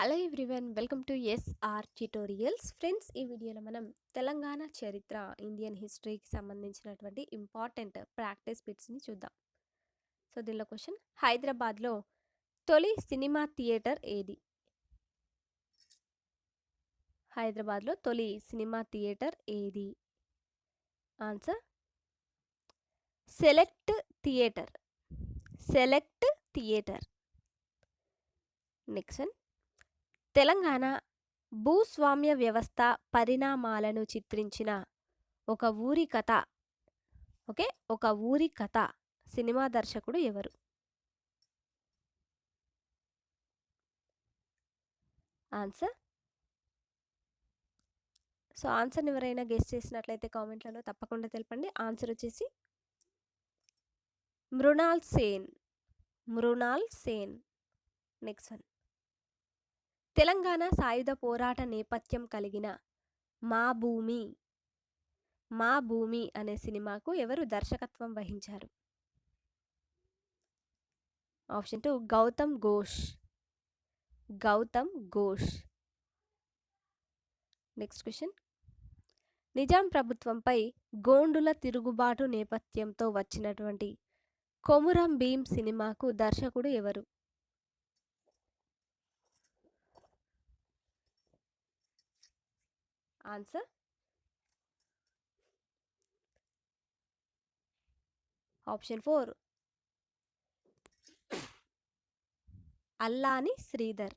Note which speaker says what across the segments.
Speaker 1: Hello everyone welcome to S R tutorials. Friends ఈ వీడియోలో మనం తెలంగాణ చరిత్ర ఇండియన్ హిస్టరీకి సంబంధించినటువంటి ఇంపార్టెంట్ ప్రాక్టీస్ బిట్స్ని చూద్దాం. సో దీనిలో క్వశ్చన్ హైదరాబాద్లో తొలి సినిమా థియేటర్ ఏది? హైదరాబాద్లో తొలి సినిమా థియేటర్ ఏది? Answer select theatre. Select theatre. Next Telangana భూస్వామ్య వ్యవస్థ పరిణామాలను చిత్రించిన ఒక ఊరి కథ. ఓకే? ఒక ఊరి కథ. సినిమా దర్శకుడు ఎవరు? ఆన్సర్? సో ఆన్సర్ని ఎవరైనా గెస్ట్ చేసినట్లయితే కామెంట్లలో తప్పకుండా తెలపండి. ఆన్సర్ వచ్చేసి మృణాల్ సేన్. మృణాల్ సేన్. Next one. తెలంగాణ సాయుధ పోరాట నేపథ్యం కలిగిన మా భూమి మా భూమి అనే సినిమాకు ఎవరు దర్శకత్వం వహించారు? Option two Gautam Ghosh. Gautam Ghosh. Next question. Nizam ప్రభుత్వంపై గోండుల తిరుగుబాటు నేపథ్యంతో వచ్చినటువంటి కొమురం భీం సినిమాకు దర్శకుడు ఎవరు? ఆన్సర్ ఆప్షన్ ఫోర్ అల్లాని శ్రీధర్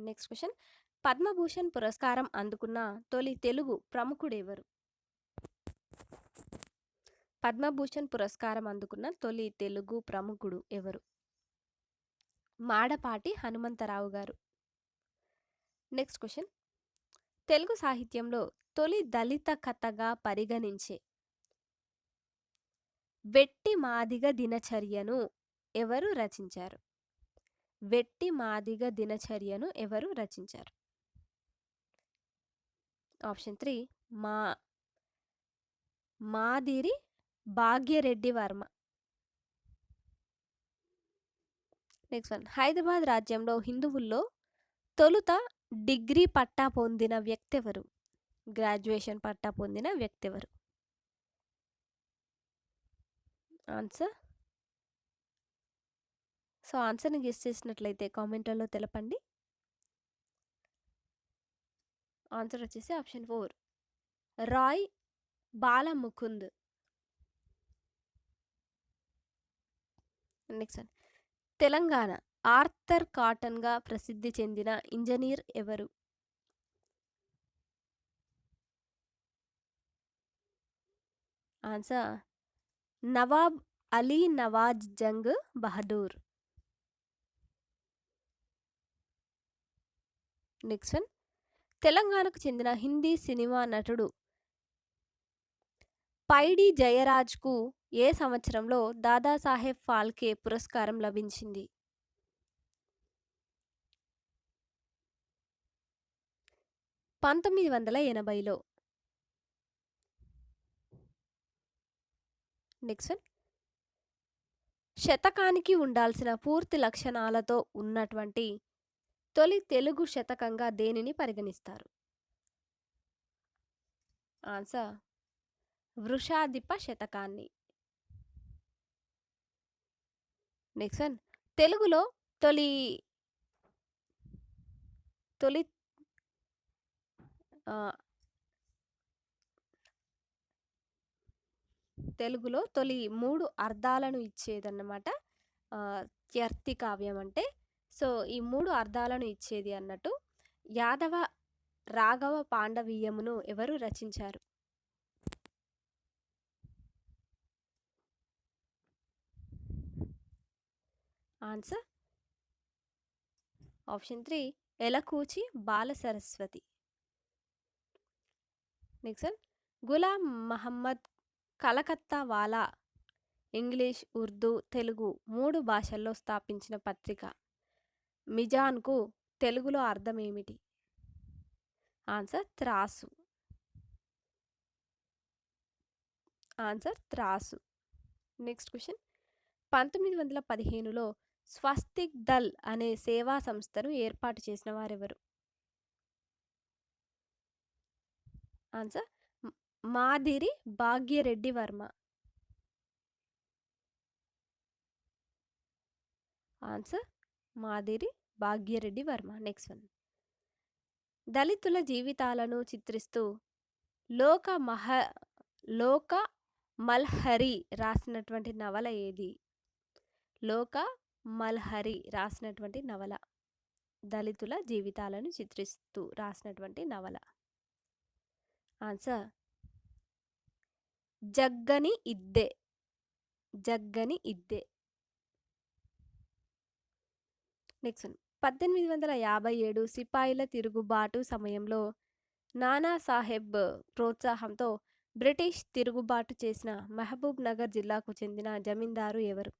Speaker 1: నెక్స్ట్ క్వశ్చన్ పద్మభూషణ్ పురస్కారం అందుకున్న తొలి తెలుగు ప్రముఖుడెవరు పద్మభూషణ్ పురస్కారం అందుకున్న తొలి తెలుగు ప్రముఖుడు ఎవరు మాడపాటి హనుమంతరావు గారు నెక్స్ట్ క్వశ్చన్ తెలుగు సాహిత్యంలో తొలి దళిత కథగా పరిగణించే. వెట్టి మాదిగ దినచర్యను ఎవరు రచించారు? వెట్టి మాదిగ దినచర్యను ఎవరు రచించారు? ఆప్షన్ త్రీ మా మాదిరి భాగ్యరెడ్డి వర్మ. నెక్స్ట్ వన్ హైదరాబాద్ రాజ్యంలో హిందువుల్లో తొలుత డిగ్రీ పట్టా పొందిన వ్యక్తి ఎవరు గ్రాడ్యుయేషన్ పట్టా పొందిన వ్యక్తి ఎవరు ఆన్సర్? సో ఆన్సర్ని గెస్ చేసినట్లయితే కామెంట్లలో తెలపండి. ఆన్సర్ వచ్చేసి option four. Rai Balmukund. Next Telangana. Arthur కాటన్గా ప్రసిద్ధి చెందిన ఇంజనీర్ ఎవరు? Answer Nawab Ali Nawaz Jung Bahadur. Next one తెలంగాణకు చెందిన హిందీ సినిమా నటుడు పైడి జయరాజ్కు ఏ సంవత్సరంలో దాదాసాహెబ్ ఫాల్కే పురస్కారం లభించింది? పంతొమ్మిది వందల ఎనభైలో. నెక్స్ట్ శతకానికి ఉండాల్సిన పూర్తి లక్షణాలతో ఉన్నటువంటి తొలి తెలుగు శతకంగా దేనిని పరిగణిస్తారు? ఆన్సర్ వృషాధిప శతకాన్ని. నెక్స్ట్ తెలుగులో తొలి తొలి తెలుగులో తొలి మూడు అర్థాలను ఇచ్చేదన్నమాట. త్యర్థి కావ్యం అంటే సో ఈ మూడు అర్థాలను ఇచ్చేది అన్నట్టు యాదవ రాఘవ పాండవీయమును ఎవరు రచించారు? Answer? Option three Elakuchi Bala Saraswati next Ghulam Muhammad Calcutta వాలా ఇంగ్లీష్ ఉర్దూ తెలుగు మూడు భాషల్లో స్థాపించిన పత్రిక. మిజాన్కు తెలుగులో అర్థం ఏమిటి? ఆన్సర్ త్రాసు. ఆన్సర్ త్రాసు. నెక్స్ట్ క్వశ్చన్ పంతొమ్మిది వందల పదిహేనులో స్వస్తిక్ దల్ అనే సేవా సంస్థను ఏర్పాటు చేసిన వారెవరు? ఆన్సర్ మాదిరి భాగ్యరెడ్డి వర్మ. ఆన్సర్ మాదిరి భాగ్యరెడ్డి వర్మ. Next one. దళితుల జీవితాలను చిత్రిస్తూ లోక మహ లోక మల్హరి రాసినటువంటి నవల ఏది? లోక మల్హరి రాసినటువంటి నవల. దళితుల జీవితాలను చిత్రిస్తూ రాసినటువంటి నవల. ఆన్సర్? జగ్గని ఇద్దే. జగ్గని ఇద్దే. Next one. పద్దెనిమిది వందల యాభై ఏడు సిపాయిల తిరుగుబాటు సమయంలో నానా సాహెబ్ ప్రోత్సాహంతో బ్రిటిష్ తిరుగుబాటు చేసిన మహబూబ్ నగర్ జిల్లాకు చెందిన జమీందారు ఎవరు?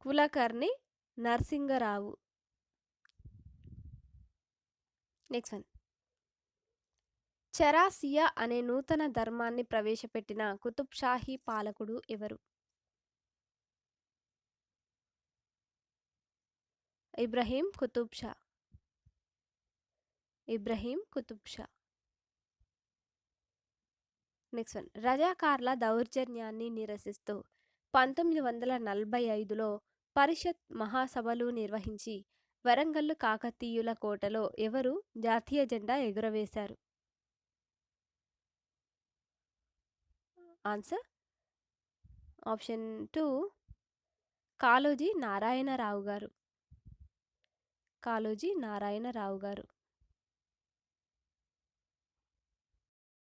Speaker 1: కులకర్ణి నరసింగరావు. Next one. చెరాసియా అనే నూతన ధర్మాన్ని ప్రవేశపెట్టిన కుతుబ్ షాహీ పాలకుడు ఎవరు? Ibrahim Qutub Shah Ibrahim Qutub Shah next one. రజాకార్ల దౌర్జన్యాన్ని నిరసిస్తూ పంతొమ్మిది వందల నలభై ఐదులో పరిషత్ మహాసభలు నిర్వహించి వరంగల్లు కాకతీయుల కోటలో ఎవరు జాతీయ జెండా ఎగురవేశారు? Answer? Option two Kaloji Narayanarao garu. Kaloji Narayanarao గారు.